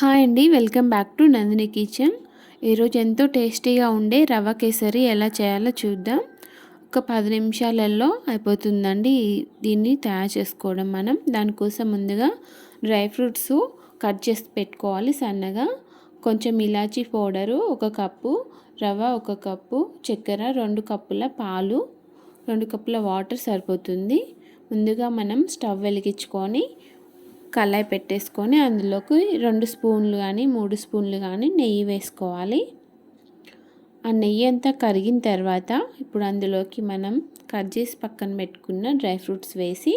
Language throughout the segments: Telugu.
హాయ్ అండి welcome back to Nandini kitchen. ఈరోజు ఎంతో టేస్టీగా ఉండే రవ కేసరి ఎలా చేయాలో చూద్దాం. ఒక పది నిమిషాలలో అయిపోతుందండి దీన్ని తయారు చేసుకోవడం మనం. దానికోసం ముందుగా డ్రై ఫ్రూట్స్ కట్ చేసి పెట్టుకోవాలి సన్నగా. కొంచెం ఇలాచీ పౌడరు ఒక కప్పు రవ ఒక కప్పు చక్కెర రెండు కప్పుల పాలు రెండు కప్పుల వాటర్ సరిపోతుంది. ముందుగా మనం స్టవ్ వెలిగించుకొని కళాయి పెట్టేసుకొని అందులోకి రెండు స్పూన్లు కానీ మూడు స్పూన్లు కానీ నెయ్యి వేసుకోవాలి. ఆ నెయ్యి అంతా కరిగిన తర్వాత ఇప్పుడు అందులోకి మనం కట్ చేసి పక్కన పెట్టుకున్న డ్రై ఫ్రూట్స్ వేసి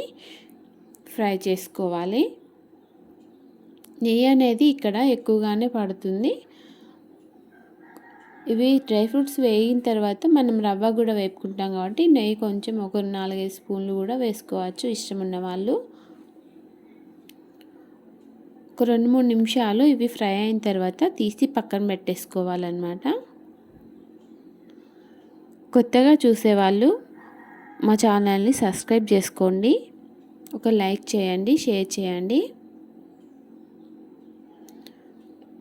ఫ్రై చేసుకోవాలి. నెయ్యి అనేది ఇక్కడ ఎక్కువగానే పడుతుంది. ఇవి డ్రై ఫ్రూట్స్ వేగిన తర్వాత మనం రవ్వ కూడా వేపుకుంటాం కాబట్టి నెయ్యి కొంచెం ఒక నాలుగైదు స్పూన్లు కూడా వేసుకోవచ్చు ఇష్టం ఉన్న వాళ్ళు. ఒక రెండు మూడు నిమిషాలు ఇవి ఫ్రై అయిన తర్వాత తీసి పక్కన పెట్టేసుకోవాలన్నమాట. కొత్తగా చూసేవాళ్ళు మా ఛానల్ని సబ్స్క్రైబ్ చేసుకోండి. ఒక లైక్ చేయండి షేర్ చేయండి.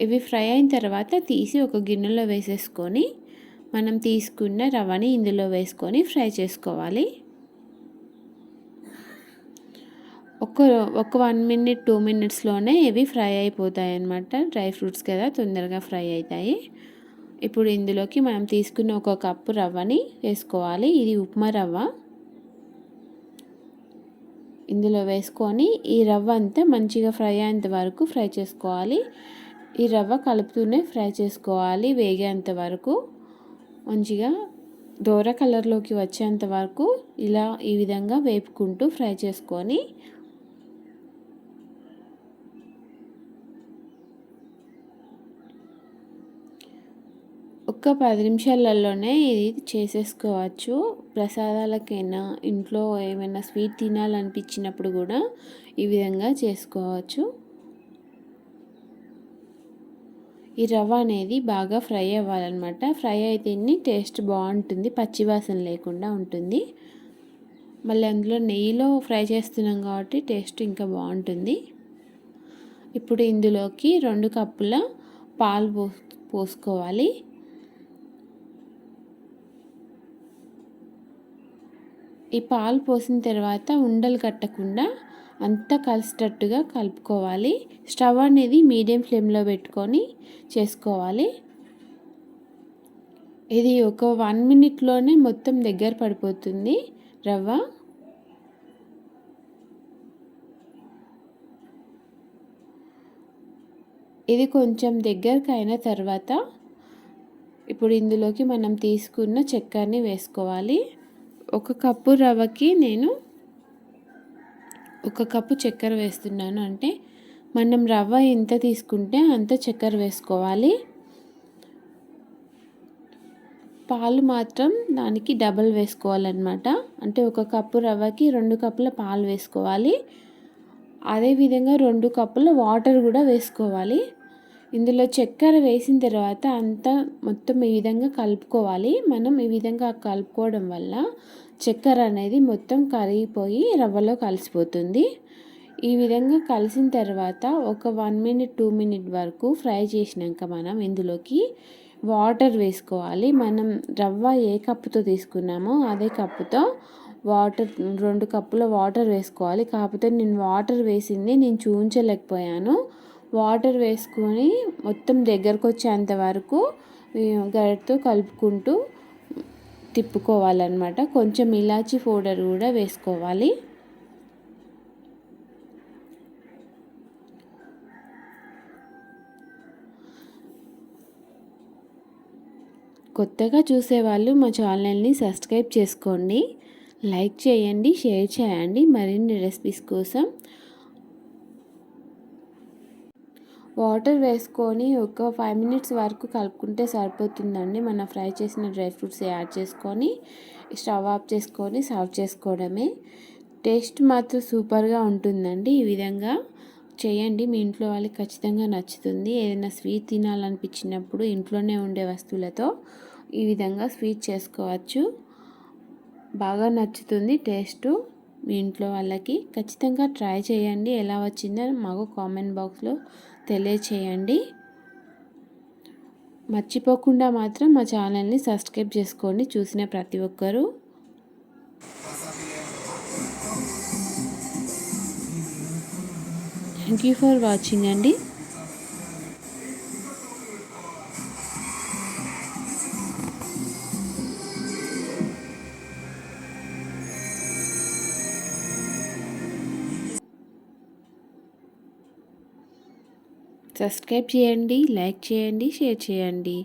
ఇవి ఫ్రై అయిన తర్వాత తీసి ఒక గిన్నెలో వేసేసుకొని మనం తీసుకున్న రవ్వని ఇందులో వేసుకొని ఫ్రై చేసుకోవాలి. ఒక ఒక వన్ మినిట్ టూ మినిట్స్లోనే ఇవి ఫ్రై అయిపోతాయి అన్నమాట డ్రై ఫ్రూట్స్ కదా తొందరగా ఫ్రై అవుతాయి ఇప్పుడు ఇందులోకి మనం తీసుకున్న ఒక కప్పు రవ్వని వేసుకోవాలి. ఇది ఉప్మా రవ్వ. ఇందులో వేసుకొని ఈ రవ్వ అంతా మంచిగా ఫ్రై అయ్యేంత వరకు ఫ్రై చేసుకోవాలి. ఈ రవ్వ కలుపుతూనే ఫ్రై చేసుకోవాలి వేగేంత వరకు. మంచిగా దోర కలర్లోకి వచ్చేంత వరకు ఇలా ఈ విధంగా వేపుకుంటూ ఫ్రై చేసుకొని ఒక్క పది నిమిషాలలోనే ఇది చేసేసుకోవచ్చు. ప్రసాదాలకైనా ఇంట్లో ఏమైనా స్వీట్ తినాలనిపించినప్పుడు కూడా ఈ విధంగా చేసుకోవచ్చు. ఈ రవ్వ అనేది బాగా ఫ్రై అవ్వాలన్నమాట. ఫ్రై అయితేనే టేస్ట్ బాగుంటుంది. పచ్చివాసన లేకుండా ఉంటుంది. మళ్ళీ అందులో నెయ్యిలో ఫ్రై చేస్తున్నాం కాబట్టి టేస్ట్ ఇంకా బాగుంటుంది. ఇప్పుడు ఇందులోకి రెండు కప్పుల పాలు పోసుకోవాలి. ఈ పాలు పోసిన తర్వాత ఉండలు కట్టకుండా అంతా కలిసేటట్టుగా కలుపుకోవాలి. స్టవ్ అనేది మీడియం ఫ్లేమ్లో పెట్టుకొని చేసుకోవాలి. ఇది ఒక వన్ మినిట్లోనే మొత్తం దగ్గర పడిపోతుంది రవ్వ. ఇది కొంచెం దగ్గరకు అయిన తర్వాత ఇప్పుడు ఇందులోకి మనం తీసుకున్న చక్కెరని వేసుకోవాలి. ఒక కప్పు రవ్వకి నేను ఒక కప్పు చక్కెర వేస్తున్నాను. అంటే మనం రవ్వ ఎంత తీసుకుంటే అంత చక్కెర వేసుకోవాలి. పాలు మాత్రం దానికి డబల్ వేసుకోవాలన్నమాట. అంటే ఒక కప్పు రవ్వకి రెండు కప్పుల పాలు వేసుకోవాలి. అదేవిధంగా రెండు కప్పుల వాటర్ కూడా వేసుకోవాలి. ఇందులో చక్కెర వేసిన తర్వాత అంతా మొత్తం ఈ విధంగా కలుపుకోవాలి. మనం ఈ విధంగా కలుపుకోవడం వల్ల చక్కెర అనేది మొత్తం కరిగిపోయి రవ్వలో కలిసిపోతుంది. ఈ విధంగా కలిసిన తర్వాత ఒక వన్ మినిట్ టూ మినిట్ వరకు ఫ్రై చేసినాక మనం ఇందులోకి వాటర్ వేసుకోవాలి. మనం రవ్వ ఏ కప్పుతో తీసుకున్నామో అదే కప్పుతో వాటర్ రెండు కప్పుల వాటర్ వేసుకోవాలి. కాకపోతే నేను వాటర్ వేసింది నేను చూపించలేకపోయాను వాటర్ వేసుకొని మొత్తం దగ్గరకు వచ్చేంత వరకు గరిటతో కలుపుకుంటూ తిప్పుకోవాలన్నమాట. కొంచెం ఇలాచీ పౌడర్ కూడా వేసుకోవాలి. కొత్తగా చూసేవాళ్ళు మా ఛానల్ని సబ్స్క్రైబ్ చేసుకోండి. లైక్ చేయండి షేర్ చేయండి. మరిన్ని రెసిపీస్ కోసం వాటర్ వేసుకొని ఒక ఫైవ్ మినిట్స్ వరకు కలుపుకుంటే సరిపోతుందండి. మనం ఫ్రై చేసిన డ్రై ఫ్రూట్స్ యాడ్ చేసుకొని స్టవ్ ఆఫ్ చేసుకొని సర్వ్ చేసుకోవడమే. టేస్ట్ మాత్రం సూపర్గా ఉంటుందండి. ఈ విధంగా చేయండి. మీ ఇంట్లో వాళ్ళకి ఖచ్చితంగా నచ్చుతుంది. ఏదైనా స్వీట్ తినాలనిపించినప్పుడు ఇంట్లోనే ఉండే వస్తువులతో ఈ విధంగా స్వీట్ చేసుకోవచ్చు. బాగా నచ్చుతుంది టేస్టు. మీ ఇంట్లో వాళ్ళకి ఖచ్చితంగా ట్రై చేయండి. ఎలా వచ్చిందో మాకు కామెంట్ బాక్స్లో తెలియచేయండి. మర్చిపోకుండా మాత్రం మా ఛానల్ని సబ్స్క్రైబ్ చేసుకోండి. చూసిన ప్రతి ఒక్కరూ థ్యాంక్ యూ ఫర్ వాచింగ్ అండి. సబ్స్క్రైబ్ చేయండి లైక్ చేయండి షేర్ చేయండి.